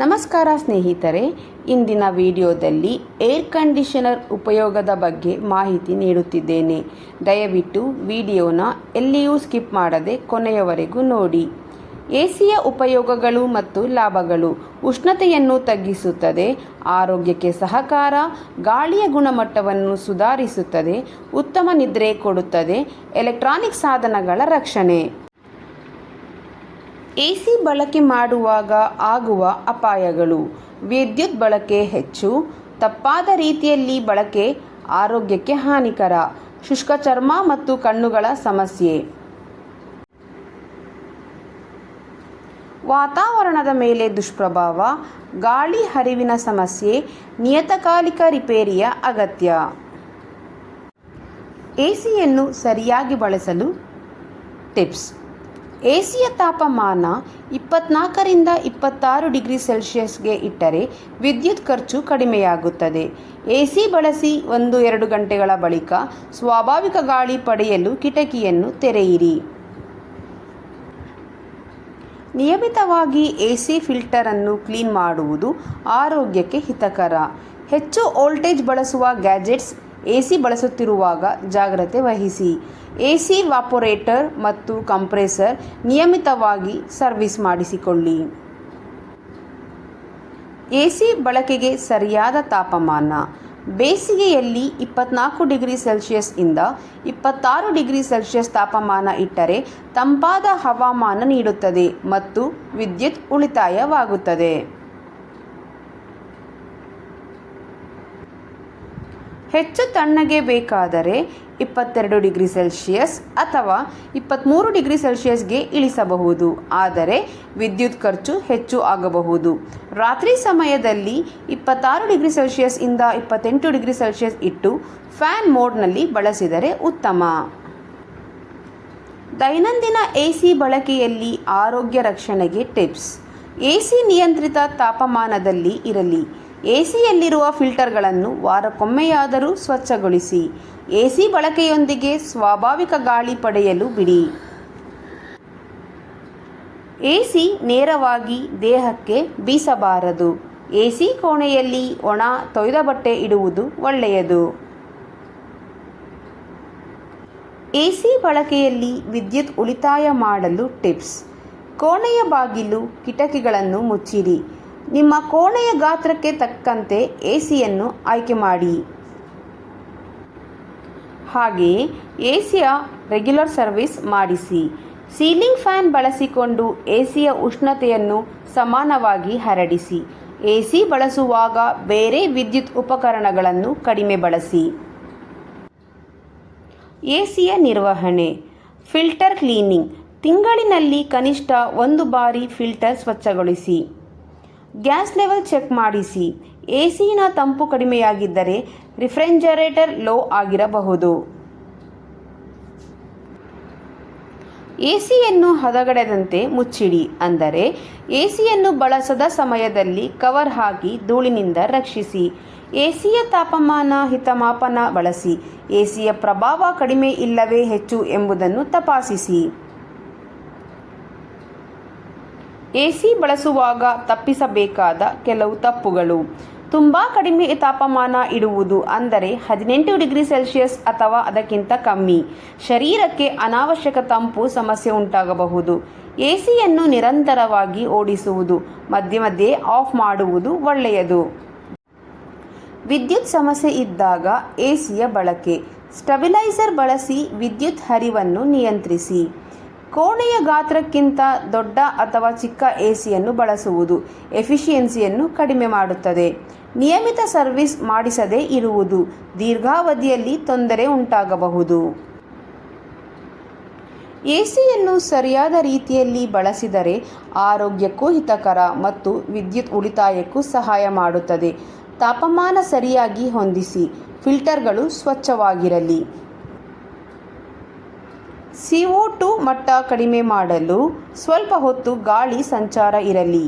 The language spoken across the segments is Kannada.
ನಮಸ್ಕಾರ ಸ್ನೇಹಿತರೆ, ಇಂದಿನ ವಿಡಿಯೋದಲ್ಲಿ ಏರ್ ಕಂಡೀಷನರ್ ಉಪಯೋಗದ ಬಗ್ಗೆ ಮಾಹಿತಿ ನೀಡುತ್ತಿದ್ದೇನೆ. ದಯವಿಟ್ಟು ವಿಡಿಯೋನ ಎಲ್ಲಿಯೂ ಸ್ಕಿಪ್ ಮಾಡದೆ ಕೊನೆಯವರೆಗೂ ನೋಡಿ. ಎಸಿಯ ಉಪಯೋಗಗಳು ಮತ್ತು ಲಾಭಗಳು ಉಷ್ಣತೆಯನ್ನು ತಗ್ಗಿಸುತ್ತದೆ, ಆರೋಗ್ಯಕ್ಕೆ ಸಹಕಾರ, ಗಾಳಿಯ ಗುಣಮಟ್ಟವನ್ನು ಸುಧಾರಿಸುತ್ತದೆ, ಉತ್ತಮ ನಿದ್ರೆ ಕೊಡುತ್ತದೆ ಎಲೆಕ್ಟ್ರಾನಿಕ್ ಸಾಧನಗಳ ರಕ್ಷಣೆ. ಎಸಿ ಬಳಕೆ ಮಾಡುವಾಗ ಆಗುವ ಅಪಾಯಗಳು. ವಿದ್ಯುತ್ ಬಳಕೆ ಹೆಚ್ಚು, ತಪ್ಪಾದ ರೀತಿಯಲ್ಲಿ ಬಳಕೆ ಆರೋಗ್ಯಕ್ಕೆ ಹಾನಿಕರ. ಶುಷ್ಕ ಚರ್ಮ ಮತ್ತು ಕಣ್ಣುಗಳ ಸಮಸ್ಯೆ. ವಾತಾವರಣದ ಮೇಲೆ ದುಷ್ಪ್ರಭಾವ, ಗಾಳಿ ಹರಿವಿನ ಸಮಸ್ಯೆ, ನಿಯತಕಾಲಿಕ ರಿಪೇರಿಯ ಅಗತ್ಯ. ಎಸಿಯನ್ನು ಸರಿಯಾಗಿ ಬಳಸಲು ಟಿಪ್ಸ್. ಎಸಿಯ ತಾಪಮಾನ ಇಪ್ಪತ್ನಾಲ್ಕರಿಂದ ಇಪ್ಪತ್ತಾರು ಡಿಗ್ರಿ ಸೆಲ್ಸಿಯಸ್ಗೆ ಇಟ್ಟರೆ ವಿದ್ಯುತ್ ಖರ್ಚು ಕಡಿಮೆಯಾಗುತ್ತದೆ. ಎಸಿ ಬಳಸಿ ಒಂದು ಎರಡು ಗಂಟೆಗಳ ಬಳಿಕ ಸ್ವಾಭಾವಿಕ ಗಾಳಿ ಪಡೆಯಲು ಕಿಟಕಿಯನ್ನು ತೆರೆಯಿರಿ. ನಿಯಮಿತವಾಗಿ ಎಸಿ ಫಿಲ್ಟರನ್ನು ಕ್ಲೀನ್ ಮಾಡುವುದು ಆರೋಗ್ಯಕ್ಕೆ ಹಿತಕರ. ಹೆಚ್ಚು ವೋಲ್ಟೇಜ್ ಬಳಸುವ ಗ್ಯಾಜೆಟ್ಸ್ ಎಸಿ ಬಳಸುತ್ತಿರುವಾಗ ಜಾಗ್ರತೆ ವಹಿಸಿ. ಎ ಸಿ ವಾಪೊರೇಟರ್ ಮತ್ತು ಕಂಪ್ರೆಸರ್ ನಿಯಮಿತವಾಗಿ ಸರ್ವಿಸ್ ಮಾಡಿಸಿಕೊಳ್ಳಿ. ಎ ಸಿ ಬಳಕೆಗೆ ಸರಿಯಾದ ತಾಪಮಾನ. ಬೇಸಿಗೆಯಲ್ಲಿ ಇಪ್ಪತ್ನಾಲ್ಕು ಡಿಗ್ರಿ ಸೆಲ್ಸಿಯಸ್ ಇಂದ ಇಪ್ಪತ್ತಾರು ಡಿಗ್ರಿ ಸೆಲ್ಸಿಯಸ್ ತಾಪಮಾನ ಇಟ್ಟರೆ ತಂಪಾದ ಹವಾಮಾನ ನೀಡುತ್ತದೆ ಮತ್ತು ವಿದ್ಯುತ್ ಉಳಿತಾಯವಾಗುತ್ತದೆ. ಹೆಚ್ಚು ತಣ್ಣಗೆ ಬೇಕಾದರೆ ಇಪ್ಪತ್ತೆರಡು ಡಿಗ್ರಿ ಸೆಲ್ಸಿಯಸ್ ಅಥವಾ ಇಪ್ಪತ್ತ್ಮೂರು ಡಿಗ್ರಿ ಸೆಲ್ಸಿಯಸ್ಗೆ ಇಳಿಸಬಹುದು. ಆದರೆ ವಿದ್ಯುತ್ ಖರ್ಚು ಹೆಚ್ಚು ಆಗಬಹುದು. ರಾತ್ರಿ ಸಮಯದಲ್ಲಿ ಇಪ್ಪತ್ತಾರು ಡಿಗ್ರಿ ಸೆಲ್ಸಿಯಸ್ ಇಂದ ಇಪ್ಪತ್ತೆಂಟು ಡಿಗ್ರಿ ಸೆಲ್ಸಿಯಸ್ ಇಟ್ಟು ಫ್ಯಾನ್ ಮೋಡ್ನಲ್ಲಿ ಬಳಸಿದರೆ ಉತ್ತಮ. ದೈನಂದಿನ ಎಸಿ ಬಳಕೆಯಲ್ಲಿ ಆರೋಗ್ಯ ರಕ್ಷಣೆಗೆ ಟಿಪ್ಸ್. ಎಸಿ ನಿಯಂತ್ರಿತ ತಾಪಮಾನದಲ್ಲಿ ಇರಲಿ. ಎಸಿಯಲ್ಲಿರುವ ಫಿಲ್ಟರ್ಗಳನ್ನು ವಾರಕ್ಕೊಮ್ಮೆಯಾದರೂ ಸ್ವಚ್ಛಗೊಳಿಸಿ, ಎಸಿ ಬಳಕೆಯೊಂದಿಗೆ ಸ್ವಾಭಾವಿಕ ಗಾಳಿ ಪಡೆಯಲು ಬಿಡಿ. ಎಸಿ ನೇರವಾಗಿ ದೇಹಕ್ಕೆ ಬೀಸಬಾರದು. ಎಸಿ ಕೋಣೆಯಲ್ಲಿ ಒಣ ತೊಯ್ದ ಬಟ್ಟೆ ಇಡುವುದು ಒಳ್ಳೆಯದು. ಎಸಿ ಬಳಕೆಯಲ್ಲಿ ವಿದ್ಯುತ್ ಉಳಿತಾಯ ಮಾಡಲು ಟಿಪ್ಸ್. ಕೋಣೆಯ ಬಾಗಿಲು ಕಿಟಕಿಗಳನ್ನು ಮುಚ್ಚಿರಿ. ನಿಮ್ಮ ಕೋಣೆಯ ಗಾತ್ರಕ್ಕೆ ತಕ್ಕಂತೆ ಎ ಸಿಯನ್ನು ಆಯ್ಕೆ ಮಾಡಿ. ಹಾಗೆಯೇ ಎಸಿಯ ರೆಗ್ಯುಲರ್ ಸರ್ವಿಸ್ ಮಾಡಿಸಿ. ಸೀಲಿಂಗ್ ಫ್ಯಾನ್ ಬಳಸಿಕೊಂಡು ಎ ಸಿಯ ಉಷ್ಣತೆಯನ್ನು ಸಮಾನವಾಗಿ ಹರಡಿಸಿ. ಎ ಸಿ ಬಳಸುವಾಗ ಬೇರೆ ವಿದ್ಯುತ್ ಉಪಕರಣಗಳನ್ನು ಕಡಿಮೆ ಬಳಸಿ. ಎಸಿಯ ನಿರ್ವಹಣೆ. Filter cleaning. ತಿಂಗಳಿನಲ್ಲಿ ಕನಿಷ್ಠ ಒಂದು ಬಾರಿ ಫಿಲ್ಟರ್ ಸ್ವಚ್ಛಗೊಳಿಸಿ. ಗ್ಯಾಸ್ ಲೆವೆಲ್ ಚೆಕ್ ಮಾಡಿಸಿ. ಎ ಸಿನ ತಂಪು ಕಡಿಮೆಯಾಗಿದ್ದರೆ ರಿಫ್ರೆಂಜರೇಟರ್ ಲೋ ಆಗಿರಬಹುದು. ಎ ಸಿಯನ್ನು ಹದಗಡೆದಂತೆ ಮುಚ್ಚಿಡಿ ಅಂದರೆ ಎ ಸಿಯನ್ನು ಬಳಸದ ಸಮಯದಲ್ಲಿ ಕವರ್ ಹಾಕಿ ಧೂಳಿನಿಂದ ರಕ್ಷಿಸಿ. ಎಸಿಯ ತಾಪಮಾನ, ಹಿತಮಾಪನ ಬಳಸಿ. ಎಸಿಯ ಪ್ರಭಾವ ಕಡಿಮೆ ಇಲ್ಲವೇ ಹೆಚ್ಚು ಎಂಬುದನ್ನು ತಪಾಸಿಸಿ. ಎಸಿ ಬಳಸುವಾಗ ತಪ್ಪಿಸಬೇಕಾದ ಕೆಲವು ತಪ್ಪುಗಳು. ತುಂಬ ಕಡಿಮೆ ತಾಪಮಾನ ಇಡುವುದು ಅಂದರೆ ಹದಿನೆಂಟು ಡಿಗ್ರಿ ಸೆಲ್ಸಿಯಸ್ ಅಥವಾ ಅದಕ್ಕಿಂತ ಕಮ್ಮಿ. ಶರೀರಕ್ಕೆ ಅನಾವಶ್ಯಕ ತಂಪು ಸಮಸ್ಯೆ ಉಂಟಾಗಬಹುದು. ಎಸಿಯನ್ನು ನಿರಂತರವಾಗಿ ಓಡಿಸುವುದು, ಮಧ್ಯೆ ಮಧ್ಯೆ ಆಫ್ ಮಾಡುವುದು ಒಳ್ಳೆಯದು. ವಿದ್ಯುತ್ ಸಮಸ್ಯೆ ಇದ್ದಾಗ ಎಸಿಯ ಬಳಕೆ. ಸ್ಟೆಬಿಲೈಸರ್ ಬಳಸಿ ವಿದ್ಯುತ್ ಹರಿವನ್ನು ನಿಯಂತ್ರಿಸಿ. ಕೋಣೆಯ ಗಾತ್ರಕ್ಕಿಂತ ದೊಡ್ಡ ಅಥವಾ ಚಿಕ್ಕ ಎಸಿಯನ್ನು ಬಳಸುವುದು ಎಫಿಷಿಯನ್ಸಿಯನ್ನು ಕಡಿಮೆ ಮಾಡುತ್ತದೆ. ನಿಯಮಿತ ಸರ್ವಿಸ್ ಮಾಡಿಸದೇ ಇರುವುದು ದೀರ್ಘಾವಧಿಯಲ್ಲಿ ತೊಂದರೆ ಉಂಟಾಗಬಹುದು. ಎಸಿಯನ್ನು ಸರಿಯಾದ ರೀತಿಯಲ್ಲಿ ಬಳಸಿದರೆ ಆರೋಗ್ಯಕ್ಕೂ ಹಿತಕರ ಮತ್ತು ವಿದ್ಯುತ್ ಉಳಿತಾಯಕ್ಕೂ ಸಹಾಯ ಮಾಡುತ್ತದೆ. ತಾಪಮಾನ ಸರಿಯಾಗಿ ಹೊಂದಿಸಿ, ಫಿಲ್ಟರ್ಗಳು ಸ್ವಚ್ಛವಾಗಿರಲಿ. ಸಿಒ ಟು ಮಟ್ಟ ಕಡಿಮೆ ಮಾಡಲು ಸ್ವಲ್ಪ ಹೊತ್ತು ಗಾಳಿ ಸಂಚಾರ ಇರಲಿ.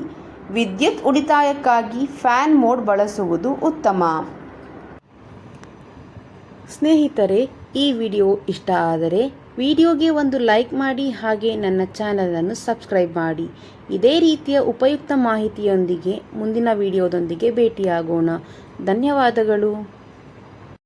ವಿದ್ಯುತ್ ಉಳಿತಾಯಕ್ಕಾಗಿ ಫ್ಯಾನ್ ಮೋಡ್ ಬಳಸುವುದು ಉತ್ತಮ. ಸ್ನೇಹಿತರೆ, ಈ ವಿಡಿಯೋ ಇಷ್ಟ ಆದರೆ ವಿಡಿಯೋಗೆ ಒಂದು ಲೈಕ್ ಮಾಡಿ ಹಾಗೆ ನನ್ನ ಚಾನಲನ್ನು ಸಬ್ಸ್ಕ್ರೈಬ್ ಮಾಡಿ. ಇದೇ ರೀತಿಯ ಉಪಯುಕ್ತ ಮಾಹಿತಿಯೊಂದಿಗೆ ಮುಂದಿನ ವಿಡಿಯೋದೊಂದಿಗೆ ಭೇಟಿಯಾಗೋಣ. ಧನ್ಯವಾದಗಳು.